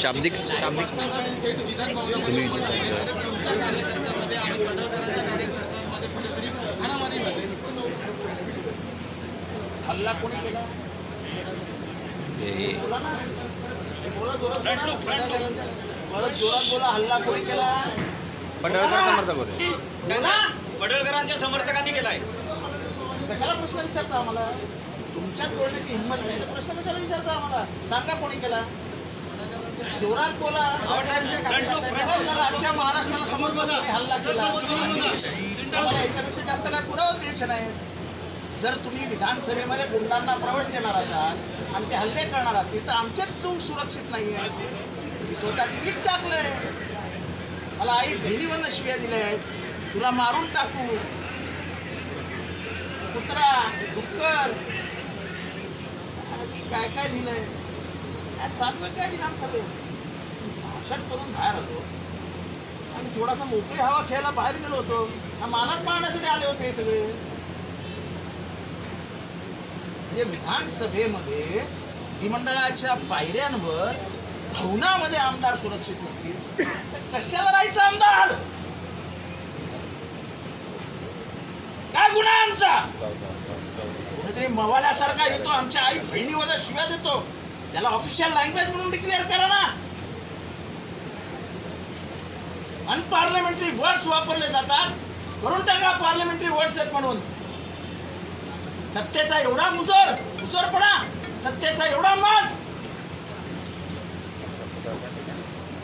शाब्दिक- शाब्दिक- झाली हल्ला कोणी केला? हे- परत जोरात बोला हल्ला कोणी केला? पडळकर समर्थक होते. पडळकरांच्या समर्थकांनी केलाय. कशाला प्रश्न विचारता आम्हाला? तुमच्यात बोलण्याची हिंमत नाही. तर प्रश्न कशाला विचारता आम्हाला? सांगा कोणी केला? जोरात बोला. अख्ख्या महाराष्ट्राला की हल्ला केला. आम्हाला याच्यापेक्षा जास्त काय पुरावाच द्यायचे नाही. जर तुम्ही विधानसभेमध्ये गुंडांना प्रवेश देणार असाल आणि ते हल्ले करणार असतील तर आमच्याच चूक सुरक्षित नाही आहे मी स्वतः ट्विट टाकलंय. मला आई भेलीवरनं शिव्या दिल्या आहेत तुला मारून टाकू. कुत्रा डुक्कर काय काय लिहिलंय? काय चालू आहे काय विधानसभेत? भाषण करून बाहेर आलो. आणि थोडासा मोकळी हवा खेळायला बाहेर गेलो होतो. हा मालाच पाहण्यासाठी आले होते हे सगळे. म्हणजे विधानसभेमध्ये विधिमंडळाच्या पायऱ्यांवर भवनामध्ये आमदार सुरक्षित नसतील. तर कशाला राहायचं आमदार? काय गुन्हा आहे आमचा? कुठेतरी मवाल्यासारखा येतो आमच्या आई बहिणीवर शिव्या देतो. त्याला ऑफिशियल लँग्वेज म्हणून डिक्लेअर करा ना. अनपार्लमेंटरी वर्ड्स वापरले जातात. करून टाका पार्लमेंटरी वर्ड्स आहेत म्हणून. सत्तेचा एवढा मुजर मुजरपणा. सत्तेचा एवढा मास